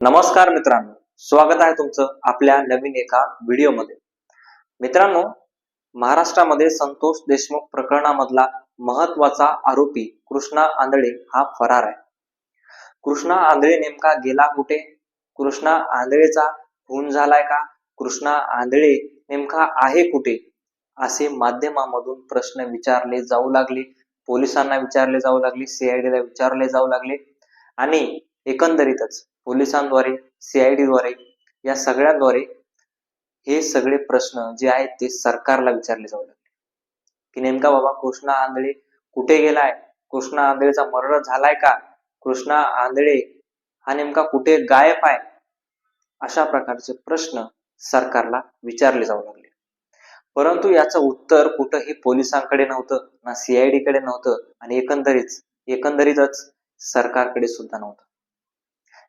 नमस्कार मित्रांनो. स्वागत आहे तुमचं आपल्या नवीन एका व्हिडिओमध्ये. मित्रांनो महाराष्ट्रामध्ये संतोष देशमुख प्रकरणामधला महत्त्वाचा आरोपी कृष्णा आंधळे हा फरार आहे. कृष्णा आंधळे नेमका गेला कुठे? कृष्णा आंधळेचा खून झालाय का? कृष्णा आंधळे नेमका आहे कुठे? असे माध्यमामधून प्रश्न विचारले जाऊ लागले पोलिसांना विचारले जाऊ लागले सीआयडीला विचारले जाऊ लागले आणि एकंदरीतच पोलिसांद्वारे सीआयडी द्वारे या सगळ्यांद्वारे हे सगळे प्रश्न जे आहेत ते सरकारला विचारले जाऊ लागले. की नेमका बाबा कृष्णा आंधळे कुठे गेलाय? कृष्णा आंधळेचा मर्डर झालाय का? कृष्णा आंधळे हा नेमका कुठे गायब आहे? अशा प्रकारचे प्रश्न सरकारला विचारले जाऊ लागले. परंतु याचं उत्तर कुठंही पोलिसांकडे नव्हतं ना सीआयडी कडे नव्हतं आणि एकंदरीत एकंदरीतच सरकारकडे सुद्धा नव्हतं.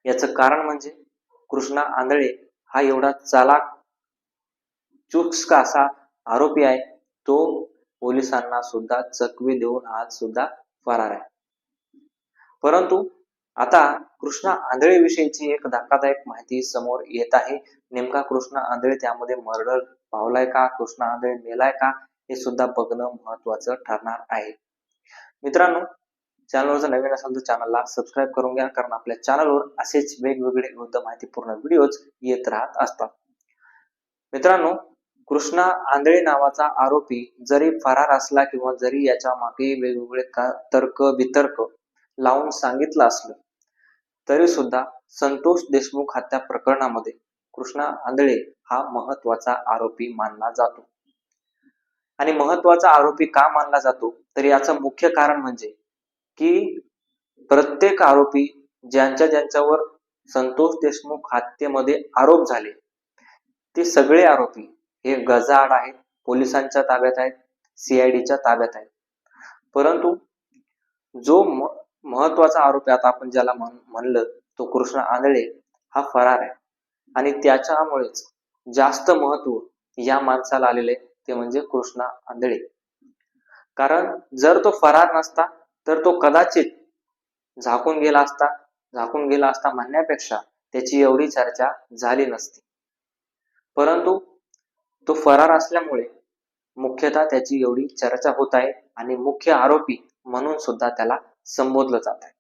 याचं कारण म्हणजे कृष्णा आंधळे हा एवढा चालाक चुक्सका असा आरोपी आहे. तो पोलिसांना सुद्धा चकवी देऊन आज सुद्धा फरार आहे. परंतु आता कृष्णा आंधळे विषयीची एक धक्कादायक माहिती समोर येत आहे. नेमका कृष्णा आंधळे त्यामध्ये मर्डर पावलाय का? कृष्णा आंधळे मेलाय का? हे सुद्धा बघणं महत्वाचं ठरणार आहे. मित्रांनो चॅनलवर जर नवीन असेल तर चॅनलला सबस्क्राईब करून घ्या कारण आपल्या चॅनलवर असेच वेगवेगळे विविध माहितीपूर्ण व्हिडिओज येत राहत असतात. मित्रांनो कृष्णा आंधळे नावाचा आरोपी जरी फरार असला किंवा जरी याच्या मागे वेगवेगळे तर्क वितर्क लावून सांगितलं असलं तरी सुद्धा संतोष देशमुख हत्या प्रकरणामध्ये कृष्णा आंधळे हा महत्त्वाचा आरोपी मानला जातो. आणि महत्त्वाचा आरोपी का मानला जातो? तर याचं मुख्य कारण म्हणजे की प्रत्येक आरोपी ज्यांच्या ज्यांच्यावर संतोष देशमुख हत्येमध्ये आरोप झाले ते सगळे आरोपी हे गजाआड आहेत पोलिसांच्या ताब्यात आहेत सीआयडीच्या ताब्यात आहेत. परंतु जो महत्त्वाचा आरोपी आता आपण ज्याला म्हण- म्हणलं तो कृष्ण आंधळे हा फरार आहे. आणि त्याच्यामुळेच जास्त महत्त्व या माणसाला आलेले ते म्हणजे कृष्णा आंधळे. कारण जर तो फरार नसता तर तो कदाचित झाकून गेला असता झाकून गेला असता म्हणण्यापेक्षा त्याची एवढी चर्चा झाली नसती. परंतु तो फरार असल्यामुळे मुख्यतः त्याची एवढी चर्चा होत आहे आणि मुख्य आरोपी म्हणून सुद्धा त्याला संबोधलं जात आहे.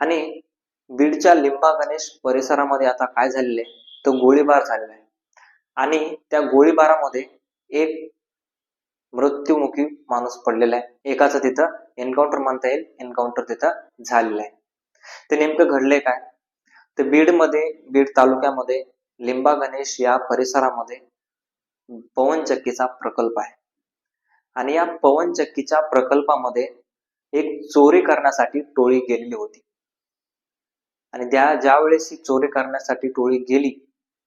आणि बीडच्या लिंबा गणेश परिसरामध्ये आता काय झालेलं आहे? तो गोळीबार झालेला आहे. आणि त्या गोळीबारामध्ये एक मृत्युमुखी माणूस पडलेला आहे. एकाचा तिथं एन्काउंटर म्हणता येईल एन्काउंटर तिथं झालेलं आहे. ते नेमकं घडलंय काय? तर बीडमध्ये बीड तालुक्यामध्ये लिंबा गणेश या परिसरामध्ये पवनचक्कीचा प्रकल्प आहे. आणि या पवनचक्कीच्या प्रकल्पामध्ये एक चोरी करण्यासाठी टोळी गेलेली होती. आणि त्या ज्यावेळेस ही चोरी करण्यासाठी टोळी गेली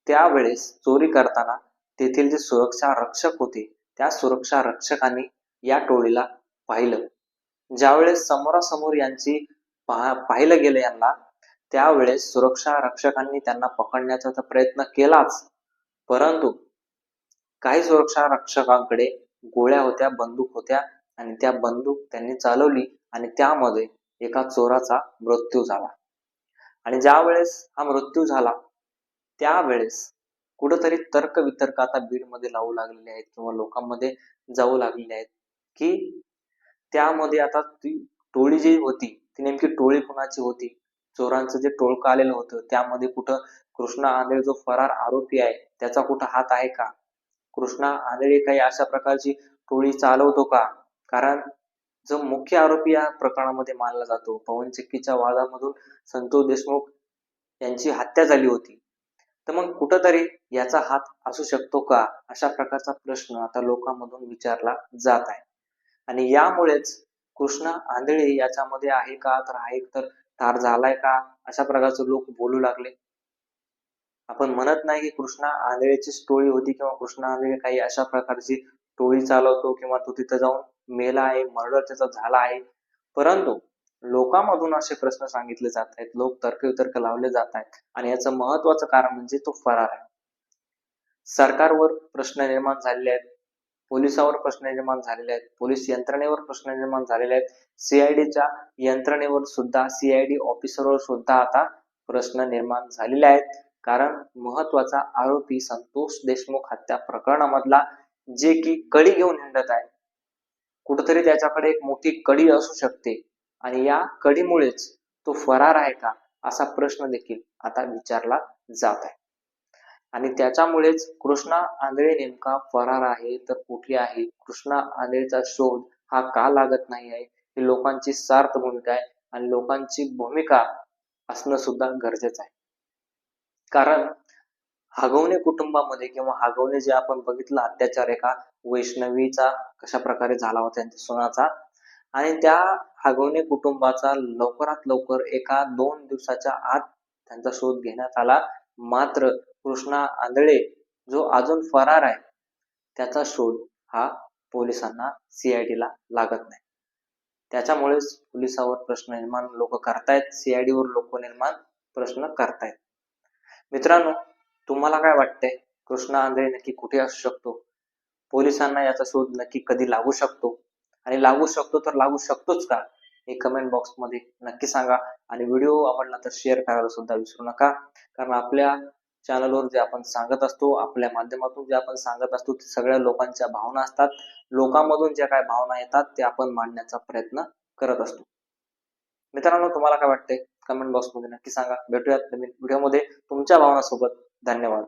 त्यावेळेस चोरी करताना तेथील जे सुरक्षा रक्षक होते त्या सुरक्षा रक्षकांनी या टोळीला पाहिलं. ज्यावेळेस समोरासमोर यांची पाहिलं गेलं यांना त्यावेळेस सुरक्षा रक्षकांनी त्यांना पकडण्याचा तर प्रयत्न केलाच. परंतु काही सुरक्षा रक्षकांकडे गोळ्या होत्या बंदूक होत्या आणि त्या बंदूक त्यांनी चालवली आणि त्यामध्ये एका चोराचा मृत्यू झाला. आणि ज्या वेळेस हा मृत्यू झाला त्यावेळेस कुठंतरी तर्क वितर्क आता बीडमध्ये लावू लागलेले आहेत किंवा लोकांमध्ये जाऊ लागलेले आहेत की त्यामध्ये आता ती टोळी जी होती ती नेमकी टोळी कुणाची होती? चोरांचं जे टोळकं आलेलं होतं त्यामध्ये कुठं कृष्णा आंधळे जो फरार आरोपी आहे त्याचा कुठं हात आहे का? कृष्णा आंधळे काही अशा प्रकारची टोळी चालवतो का? कारण जो मुख्य आरोपी या प्रकरणामध्ये मानला जातो पवन चक्कीच्या वादामधून संतोष देशमुख यांची हत्या झाली होती. तर मग कुठंतरी याचा हात असू शकतो का? अशा प्रकारचा प्रश्न आता लोकांमधून विचारला जात आहे. आणि यामुळेच कृष्णा आंधळे याच्यामध्ये आहे का? तर आहे तर ठार झालाय का? अशा प्रकारचे लोक बोलू लागले. आपण म्हणत नाही की कृष्णा आंधळेची टोळी होती किंवा कृष्णा आंधळे काही अशा प्रकारची टोळी चालवतो किंवा तो तिथं जाऊन मेला आहे मर्डर त्याचा झाला आहे. परंतु लोकांमधून असे प्रश्न सांगितले जात आहेत. लोक तर्कवितर्क लावले जात आहेत. आणि याचं महत्वाचं कारण म्हणजे तो फरार आहे. सरकारवर प्रश्न निर्माण झालेले आहेत. पोलिसावर प्रश्न निर्माण झालेले आहेत. पोलीस यंत्रणेवर प्रश्न निर्माण झालेले आहेत. सीआयडीच्या यंत्रणेवर सुद्धा सीआयडी ऑफिसरवर सुद्धा आता प्रश्न निर्माण झालेले आहेत. कारण महत्त्वाचा आरोपी संतोष देशमुख हत्या प्रकरणामधला जे की कडी घेऊन हिंडत आहे. कुठेतरी त्याच्याकडे एक मोठी कडी असू शकते आणि या कडीमुळेच तो फरार आहे का असा प्रश्न देखील आता विचारला जात आहे. आणि त्याच्यामुळेच कृष्णा आंधळे नेमका फरार आहे तर कुठे आहे? कृष्णा आंधळेचा शोध हा का लागत नाही आहे? ही लोकांची सार्थ भूमिका आहे आणि लोकांची भूमिका असणं सुद्धा गरजेचं आहे. कारण हागवणे कुटुंबामध्ये किंवा हागवणे जे आपण बघितलं अत्याचार एका वैष्णवीचा कशा प्रकारे झाला होता त्यांच्या सोनाचा आणि त्या हागवणे कुटुंबाचा लवकरात लवकर एका दोन दिवसाच्या आत त्यांचा शोध घेण्यात आला. मात्र कृष्णा आंधळे जो अजून फरार आहे त्याचा शोध हा पोलिसांना सीआयडी ला लागत नाही. त्याच्यामुळेच पोलिसावर प्रश्न निर्माण लोक करतायत सीआयडीवर लोक निर्माण प्रश्न करतायत. मित्रांनो तुम्हाला काय वाटतंय? कृष्णा आंधळे नक्की कुठे असू शकतो? पोलिसांना याचा शोध नक्की कधी लागू शकतो? आणि लागू शकतो तर लागू शकतोच का? हे कमेंट बॉक्समध्ये नक्की सांगा. आणि व्हिडिओ आवडला तर शेअर करायला सुद्धा विसरू नका. कारण आपल्या चॅनलवर जे आपण सांगत असतो आपल्या माध्यमातून जे आपण सांगत असतो ते सगळ्या लोकांच्या भावना असतात. लोकांमधून ज्या काय भावना येतात ते आपण मांडण्याचा प्रयत्न करत असतो. मित्रांनो तुम्हाला काय वाटते कमेंट बॉक्समध्ये नक्की सांगा. भेटूयात नवीन व्हिडिओमध्ये तुमच्या भावनासोबत धन्यवाद.